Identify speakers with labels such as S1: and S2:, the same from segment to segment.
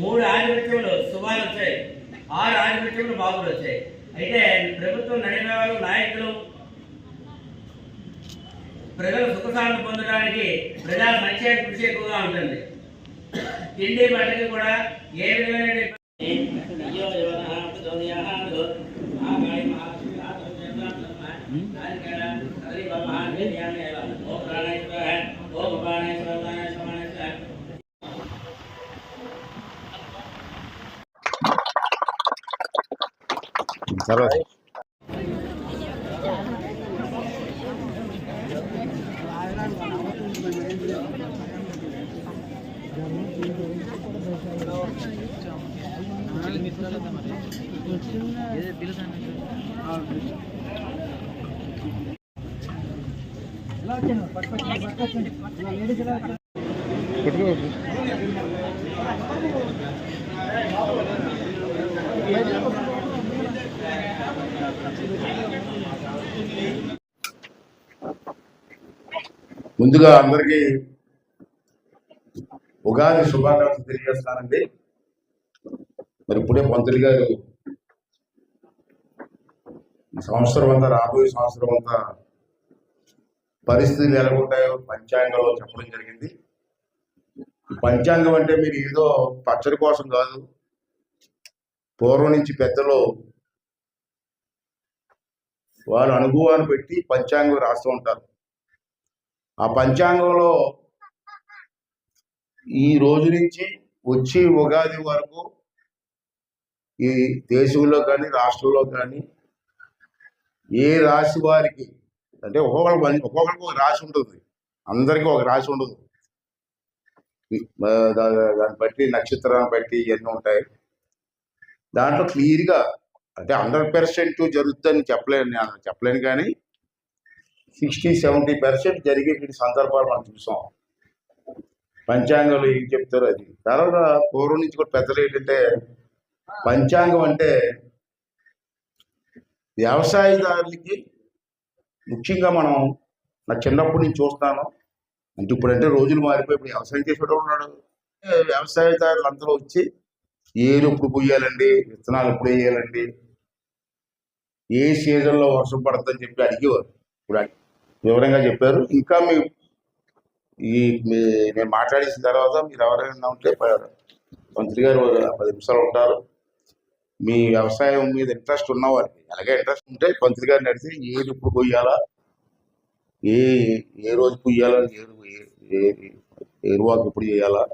S1: మూడు ఆధిపత్యములు శుభాలు వచ్చాయి. ఆరు ఆధిపత్యములు బాబులు వచ్చాయి. అయితే ప్రభుత్వం నడిపే వాళ్ళు నాయకులు. ప్రజలు సుఖశాంతి పొందడానికి ప్రజల సంక్షేమ కృషి ఎక్కువగా ఉంటుంది. తిండి బట్టకి కూడా ఏ విధమైన ఆగాయ మహాలక్ష్మి ఎలా వచ్చాను? ఓ ప్రాణేశ్వర
S2: లేడీస్ ఎలా ముందుగా అందరికీ ఉగాది శుభాకాంక్షలు తెలియజేస్తానండి. మరి ఇప్పుడే మంత్రి గారు ఈ సంవత్సరం అంతా రాబోయే సంవత్సరం అంతా పరిస్థితులు ఎలా ఉంటాయో పంచాంగంలో చెప్పడం జరిగింది. పంచాంగం అంటే మీరు ఏదో పచ్చడి కోసం కాదు పూర్వం నుంచి పెద్దలు వాళ్ళు అనుభవాన్ని పెట్టి పంచాంగం రాస్తూ ఉంటారు. ఆ పంచాంగంలో ఈ రోజు నుంచి వచ్చి ఉగాది వరకు ఈ దేశంలో కానీ రాష్ట్రంలో కానీ ఏ రాశి వారికి అంటే ఒక్కొక్కరి ఒక్కొక్కరికి ఒక రాశి ఉంటుంది. అందరికీ ఒక రాశి ఉండదు దాన్ని బట్టి నక్షత్రాన్ని బట్టి ఇవన్నీ ఉంటాయి. దాంట్లో క్లియర్గా అంటే హండ్రెడ్ పర్సెంట్ జరుగుతుందని చెప్పలేను నేను చెప్పలేను కానీ సిక్స్టీ సెవెంటీ పర్సెంట్ జరిగే సందర్భాలు మనం చూసాం. పంచాంగంలో ఏం చెప్తారో అది. తర్వాత పూర్వం నుంచి కూడా పెద్దలు ఏంటంటే పంచాంగం అంటే వ్యవసాయదారులకి ముఖ్యంగా మనం నా చిన్నప్పటి నుంచి చూస్తాను అంటే ఇప్పుడంటే రోజులు మారిపోయి ఇప్పుడు వ్యవసాయం చేసేటోడు ఉన్నాడు. వ్యవసాయదారులు అందరూ వచ్చి ఏరు ఎప్పుడు పొయ్యాలండి విత్తనాలు ఎప్పుడు వేయాలండి ఏ సీజన్లో వర్షం పడుతుందని చెప్పి అడిగేవారు. ఇప్పుడు వివరంగా చెప్పారు. ఇంకా మీ ఈ మీ- నేను మాట్లాడేసిన తర్వాత మీరు ఎవరైనా ఉంటే మంత్రి గారు పది నిమిషాలు ఉంటారు. మీ వ్యవసాయం మీద ఇంట్రెస్ట్ ఉన్నవారికి అలాగే ఇంట్రెస్ట్ ఉంటే మంత్రి గారిని అడిగితే ఏది ఇప్పుడు కొయ్యాలా ఏ ఏ రోజు కొయ్యాలా ఏ ఏ ఎరువాకు ఎప్పుడు చేయాలా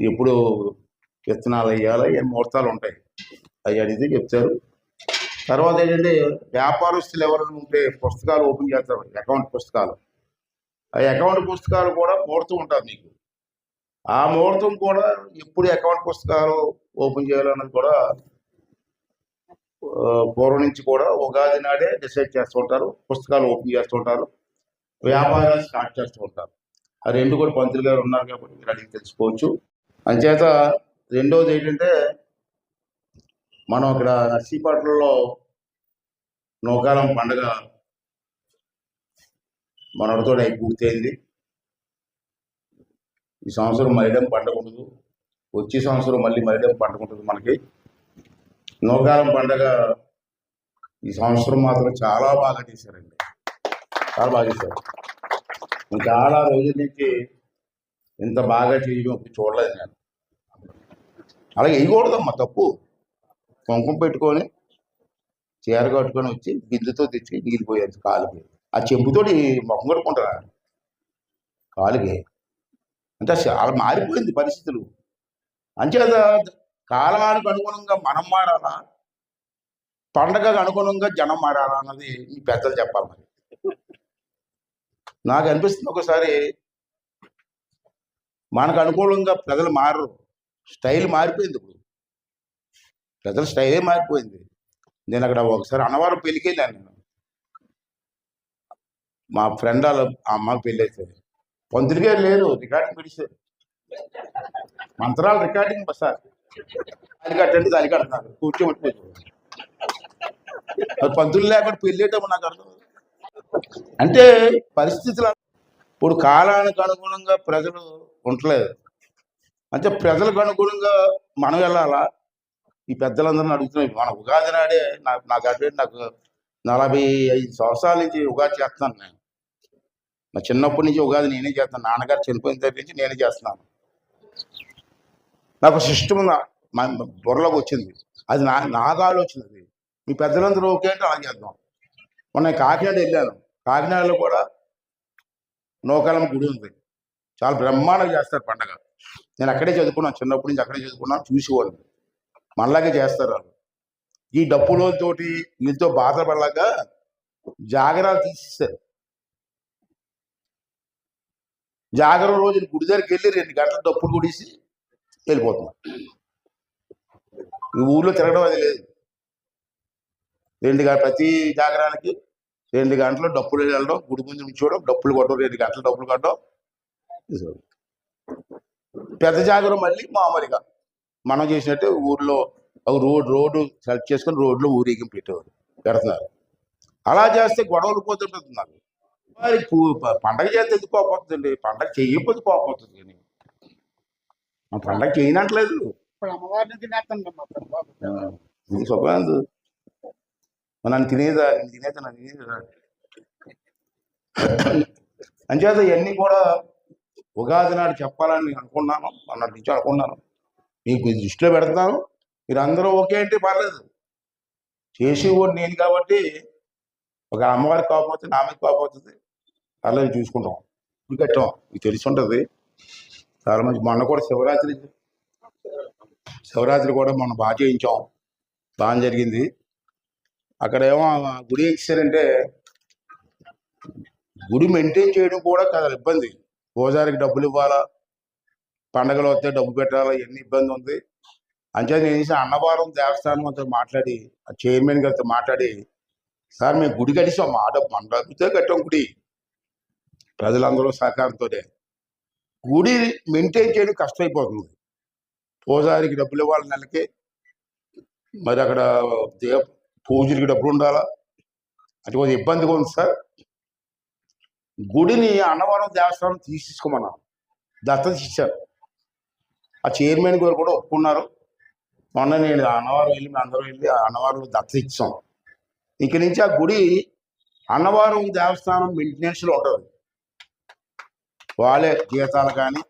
S2: ఎప్పుడు విత్తనాలు వేయాలా ఏ ముహూర్తాలు ఉంటాయి. అవి అడిగితే చెప్తారు. తర్వాత ఏంటంటే వ్యాపారస్తులు ఎవరైనా ఉంటే పుస్తకాలు ఓపెన్ చేస్తారు అకౌంట్ పుస్తకాలు. ఆ అకౌంట్ పుస్తకాలు కూడా ముహూర్తం ఉంటుంది మీకు ఆ ముహూర్తం కూడా ఎప్పుడు అకౌంట్ పుస్తకాలు ఓపెన్ చేయాలన్నది కూడా పూర్వం నుంచి కూడా ఉగాది నాడే డిసైడ్ చేస్తూ ఉంటారు పుస్తకాలు ఓపెన్ చేస్తూ ఉంటారు వ్యాపారాలు స్టార్ట్ చేస్తూ ఉంటారు. ఆ రెండు కూడా పంతులు గారు ఉన్నారు కాబట్టి మీరు అడిగి తెలుసుకోవచ్చు. అంచేత రెండోది ఏంటంటే మనం ఇక్కడ నర్సీపట్నంలో నూకాలం పండగ మనతో అయి పూర్తయింది. ఈ సంవత్సరం మరిడం పండగ ఉండదు వచ్చే సంవత్సరం మళ్ళీ మరిడం పండగ ఉంటుంది మనకి. నూకాలం పండగ ఈ సంవత్సరం మాత్రం చాలా బాగా చేశారండి. చాలా బాగా చేశారు. చాలా రోజుల నుంచి ఇంత బాగా చేయడం చూడలేదు నేను. అలాగే వేయకూడదమ్మా తప్పు. కుంకుమ పెట్టుకొని చీర కట్టుకొని వచ్చి బిందుతో తెచ్చి నీళ్ళిపోయేది కాలుకి. ఆ చెంబుతోటి ముఖం కట్టుకుంటారా కాలుకి. అంటే చాలా మారిపోయింది పరిస్థితులు. అంచేత కాలానికి అనుగుణంగా మనం మారాలా? పండగకు అనుగుణంగా జనం మారాలా అన్నది ఈ పెద్దలు చెప్పాలి మరి. నాకు అనిపిస్తుంది ఒకసారి మనకు అనుకూలంగా ప్రజలు మారరు. స్టైల్ మారిపోయింది ఇప్పుడు. ప్రజల స్టైలే మారిపోయింది. నేను అక్కడ ఒకసారి అన్నవరం పెళ్ళికి వెళ్ళాను నేను. మా ఫ్రెండ్ వాళ్ళ అమ్మకి పెళ్ళి అయితే. పంతులు లేరు రికార్డింగ్ పిలిచారు మంత్రాలు రికార్డింగ్ సార్. అది కట్టండి దాని కడుతున్నారు కూర్చోబెట్టి పంతులు లేకుండా పెళ్ళేటప్పుడు నాకు అర్థం అంటే పరిస్థితులు ఇప్పుడు కాలానికి అనుగుణంగా ప్రజలు ఉండలేదు అంటే ప్రజలకు అనుగుణంగా మనం వెళ్ళాలా? ఈ పెద్దలందరిని అడుగుతున్నాయి మన ఉగాది నాడే నాకు నాకు అంటే నాకు నలభై ఐదు సంవత్సరాల నుంచి ఉగాది చేస్తున్నాను నేను. నా చిన్నప్పటి నుంచి ఉగాది నేనే చేస్తాను. నాన్నగారు చనిపోయిన దగ్గర నుంచి నేనే చేస్తున్నాను. నాకు సిస్టమ్ మా బుర్రలోకి వచ్చింది. అది నా నాకు ఆలోచన అది. మీ పెద్దలందరూ ఓకే అంటే అలా చేద్దాం. మొన్న కాకినాడ వెళ్ళాను. కాకినాడలో కూడా నోకాలం గుడి ఉంది. చాలా బ్రహ్మాండంగా చేస్తారు పండగ. నేను అక్కడే చదువుకున్నాను. చిన్నప్పటి నుంచి అక్కడే చదువుకున్నాను. చూసేవాళ్ళు మనలాగే చేస్తారు వాళ్ళు. ఈ డప్పులతోటి వీళ్ళతో బాధపడలాగా జాగరాలు తీసేస్తారు. జాగరం రోజు గుడి దగ్గరికి వెళ్ళి రెండు గంటల డప్పులు గుడిసి వెళ్ళిపోతున్నాం ఈ ఊళ్ళో తిరగడం అది లేదు. రెండు ప్రతి జాగరానికి రెండు గంటలు డప్పులు వెళ్ళడం గుడి ముందు చూడడం డప్పులు కొట్టడం రెండు గంటలు డప్పులు కొట్టడం. పెద్ద జాగరం మళ్ళీ మామూలుగా. మనం చేసినట్టు ఊర్లో ఒక రోడ్ రోడ్డు సెలెక్ట్ చేసుకొని రోడ్లో ఊరేగింపు పెట్టేవారు. పెడుతున్నారు అలా చేస్తే గొడవలు పోతుంటున్నారు మరి పండగ చేస్తే ఎందుకు పండగ చేయకపోతే కోపడుతుంది కానీ. మన పండగ చేయనట్లేదు. శుభ్రాంతి నన్ను తినేదా? నేను తినేదా నన్ను తినేదా? అంచేత ఇవన్నీ కూడా ఉగాది నాడు చెప్పాలని నేను అనుకున్నాను అన్నటి నుంచి అనుకున్నాను. మీకు దృష్టిలో పెడతాను. మీరు అందరూ ఓకే అంటే పర్లేదు. చేసేవాడు నేను కాబట్టి ఒక అమ్మవారికి కోపం వస్తే నా మీద కోపం పర్లేదు చూసుకుంటాం. ఇది కట్టాం. మీకు తెలిసి ఉంటుంది. చాలా మంచి మొన్న కూడా శివరాత్రి శివరాత్రి కూడా మనం బాగా చేయించాం. బాగా జరిగింది. అక్కడ ఏమో గుడి ఇచ్చారంటే గుడి మెయింటైన్ చేయడం కూడా చాలా ఇబ్బంది. పూజారికి డబ్బులు ఇవ్వాలా? పండగలు వస్తే డబ్బు పెట్టాలి ఎన్ని ఇబ్బంది ఉంది? అంచేది నేను చేసిన అన్నవరం దేవస్థానం అంతా మాట్లాడి ఆ చైర్మన్ గారితో మాట్లాడి సార్ మేము గుడి కట్టిస్తాం మా డబ్బు మన డబ్బుతో కట్టాం గుడి. ప్రజలందరూ సహకారంతోనే. గుడి మెయింటైన్ చేయడం కష్టమైపోతుంది. పూజారికి డబ్బులు ఇవ్వాలి నెలకి. మరి అక్కడ దేవ పూజలకి డబ్బులు ఉండాలా? అది కొంచెం ఇబ్బందిగా ఉంది సార్. గుడిని అన్నవరం దేవస్థానం తీసేసుకోమన్నాం దత్తత ఇచ్చారు. ఆ చైర్మన్ గారు కూడా ఒప్పుకున్నారు. మొన్న నేను అన్నవరం వెళ్ళి మేము వెళ్ళి ఆ అన్నవారం దత్తత ఇచ్చాం ఇక నుంచి ఆ గుడి అన్నవరం దేవస్థానం మెయింటెనెన్స్లో ఉంటుంది. వాళ్ళే జీతాలు కానీ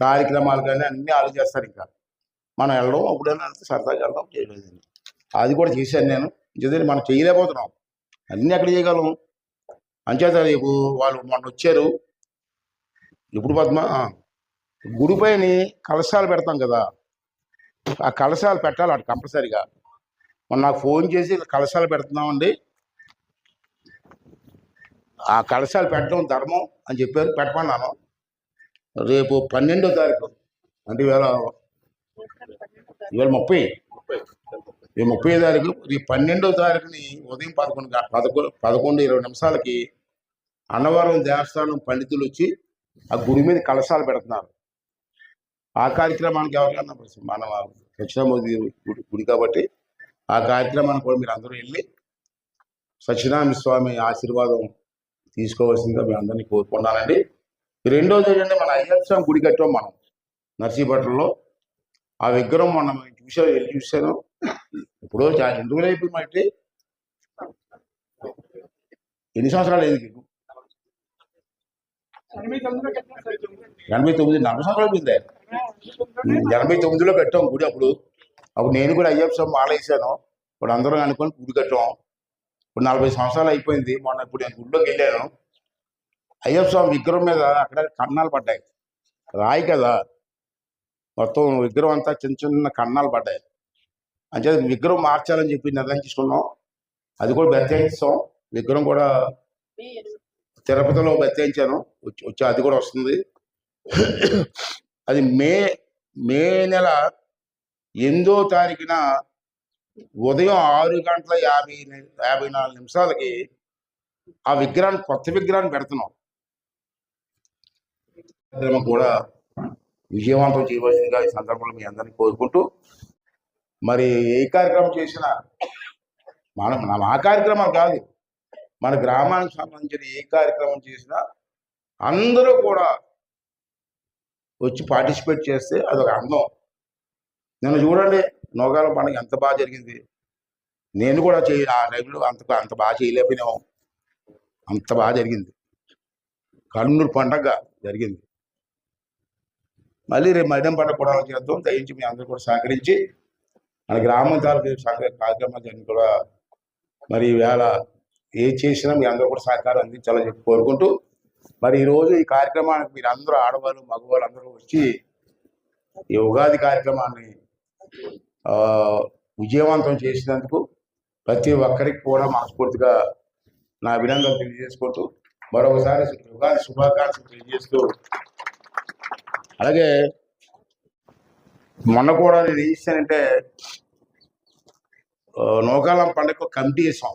S2: కార్యక్రమాలు కానీ అన్నీ వాళ్ళు చేస్తారు ఇంకా. మనం వెళ్ళడం అప్పుడైనా వెళ్తే సరదాగా వెళ్ళడం చేయలేదు అది కూడా చేశాను నేను. ఎందుకంటే మనం చేయలేకపోతున్నాం. అన్నీ ఎక్కడ చేయగలం. అంచేత రేపు వాళ్ళు మొన్న వచ్చారు. ఇప్పుడు పద్మ గుడిపైని కలశాలు పెడతాం కదా. ఆ కలశాలు పెట్టాలి అటు కంపల్సరిగా. మొన్న నాకు ఫోన్ చేసి కలశాలు పెడుతున్నామండి. ఆ కలశాలు పెట్టడం ధర్మం అని చెప్పారు పెట్టమన్నాను. రేపు పన్నెండో తారీఖు అంటే ఇవాళ ఇవాళ ముప్పై. రేపు ముప్పై తారీఖు ఈ పన్నెండో తారీఖుని ఉదయం పదకొండు పదకొండు పదకొండు ఇరవై నిమిషాలకి అన్నవరం దేవస్థానం పండితులు వచ్చి ఆ గుడి మీద కలశాలు పెడుతున్నారు. ఆ కార్యక్రమానికి ఎవరికన్నా మన దక్షిణామూర్తి గుడి కాబట్టి ఆ కార్యక్రమానికి కూడా మీరు అందరూ వెళ్ళి సత్యనారాయణ స్వామి ఆశీర్వాదం తీసుకోవాల్సిందిగా మీ అందరినీ కోరుకున్నానండి రెండోది ఏంటంటే మన అయ్యప్ప స్వామి గుడి కట్టాం మనం నర్సీపట్నంలో. ఆ విగ్రహం మొన్న మేము చూసాం వెళ్ళి చూశాను. ఇప్పుడు చాలా రెండు రోజులు అయిపోయింది ఎన్ని సంవత్సరాలు అయింది
S3: ఎనిమిది తొమ్మిది.
S2: ఎనభై తొమ్మిది నలభై సంవత్సరాలు అయిపోయిందే. ఎనభై తొమ్మిదిలో కట్టాం గుడి అప్పుడు. అప్పుడు నేను కూడా అయ్యప్ప స్వామి మాలేసాను ఇప్పుడు అందరం అనుకొని గుడి కట్టాం. ఇప్పుడు నలభై సంవత్సరాలు అయిపోయింది. మొన్న ఇప్పుడు నేను గుడిలోకి వెళ్ళాను. అయ్యప్ప స్వామి విగ్రహం మీద అక్కడ కన్నాలు పడ్డాయి. రాయి కదా. మొత్తం విగ్రహం అంతా చిన్న చిన్న కన్నాలు పడ్డాయి. అంటే విగ్రహం మార్చాలని చెప్పి నిర్ణయించుకున్నాం అది కూడా బెత్తాయిస్తాం విగ్రహం కూడా తిరుపతిలో బెత్తాయించాను వచ్చి వచ్చి అది కూడా వస్తుంది. అది మే మే నెల ఎనిమిదో తారీఖున ఉదయం ఆరు గంటల యాభై యాభై నాలుగు నిమిషాలకి ఆ విగ్రహాన్ని కొత్త విగ్రహాన్ని పెడుతున్నాం. కూడా విజయవంతం చేయవలసిందిగా ఈ సందర్భంలో మీ అందరినీ కోరుకుంటూ మరి ఏ కార్యక్రమం చేసినా మనం మన మా కార్యక్రమాలు కాదు మన గ్రామానికి సంబంధించిన ఏ కార్యక్రమం చేసినా అందరూ కూడా వచ్చి పార్టిసిపేట్ చేస్తే అదొక అందం. నేను చూడండి నోగాల పండుగ ఎంత బాగా జరిగింది. నేను కూడా చేయ ఆ టైంలో అంత అంత బాగా చేయలేకపోయినాము. అంత బాగా జరిగింది. కర్నూలు పండగ జరిగింది. మళ్ళీ రేపు మద్యం పండుగ కూడా చేద్దాం. దయించి మీ అందరూ కూడా సహకరించి మన గ్రామం తాలూకు సంఘ కార్యక్రమాలు కూడా మరి ఈవేళ ఏ చేసినా మీ అందరూ కూడా సహకారం అందించాలని చెప్పి కోరుకుంటూ మరి ఈరోజు ఈ కార్యక్రమానికి మీరు అందరూ ఆడవాళ్ళు మగవాళ్ళు అందరూ వచ్చి ఈ ఉగాది కార్యక్రమాన్ని విజయవంతం చేసినందుకు ప్రతి ఒక్కరికి కూడా మనస్ఫూర్తిగా నా అభినందనలు తెలియజేసుకుంటూ మరొకసారి ఉగాది శుభాకాంక్షలు తెలియజేస్తూ అలాగే మొన్న కూడా నేను ఏం చేశానంటే ఆ, నూకాలం పండుగ కమిటీ వేసాం.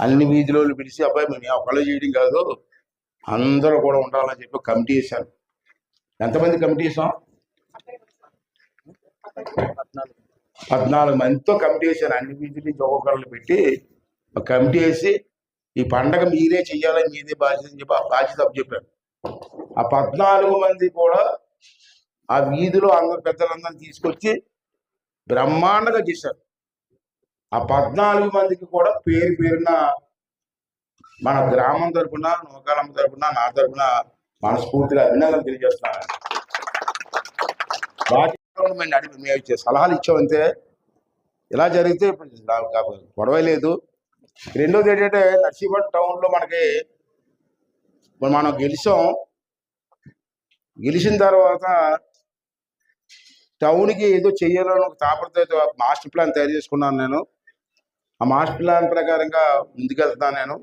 S2: అన్ని వీధిలో పిలిచి అబ్బాయి మేము ఒకళ్ళు చేయడం కాదు. అందరూ కూడా ఉండాలని చెప్పి కమిటీ వేసాను ఎంతమంది కమిటీ వేసాం? పద్నాలుగు మందితో కమిటీ వేసాను అన్ని వీధుల నుంచి పెట్టి కమిటీ వేసి ఈ పండగ మీరే చెయ్యాలని మీదే బాధ్యత అని చెప్పి ఆ బాధ్యత చెప్పాను ఆ పద్నాలుగు మంది కూడా ఆ వీధిలో అందరు పెద్దలందరినీ తీసుకొచ్చి బ్రహ్మాండంగా చేశారు. ఆ పద్నాలుగు మందికి కూడా పేరు పేరున మన గ్రామం తరఫున నూకాలమ్మ తరఫున నా తరపున మనస్ఫూర్తిగా అభినందనలు తెలియజేస్తున్నాను. గవర్నమెంట్ అడిగి మేము ఇచ్చే సలహాలు ఇచ్చామంతే ఇలా జరిగితే ఇప్పుడు నాకు గొడవ లేదు. రెండోది ఏంటంటే నర్సీపట్ టౌన్లో మనకి ఇప్పుడు మనం గెలిచాం. గెలిచిన తర్వాత టౌన్కి ఏదో చెయ్యాలని ఒక తాపత్రయతో మాస్టర్ ప్లాన్ తయారు చేసుకున్నాను నేను. ఆ మాస్టర్ ప్లాన్ ప్రకారంగా ముందుకెళ్తున్నాను నేను.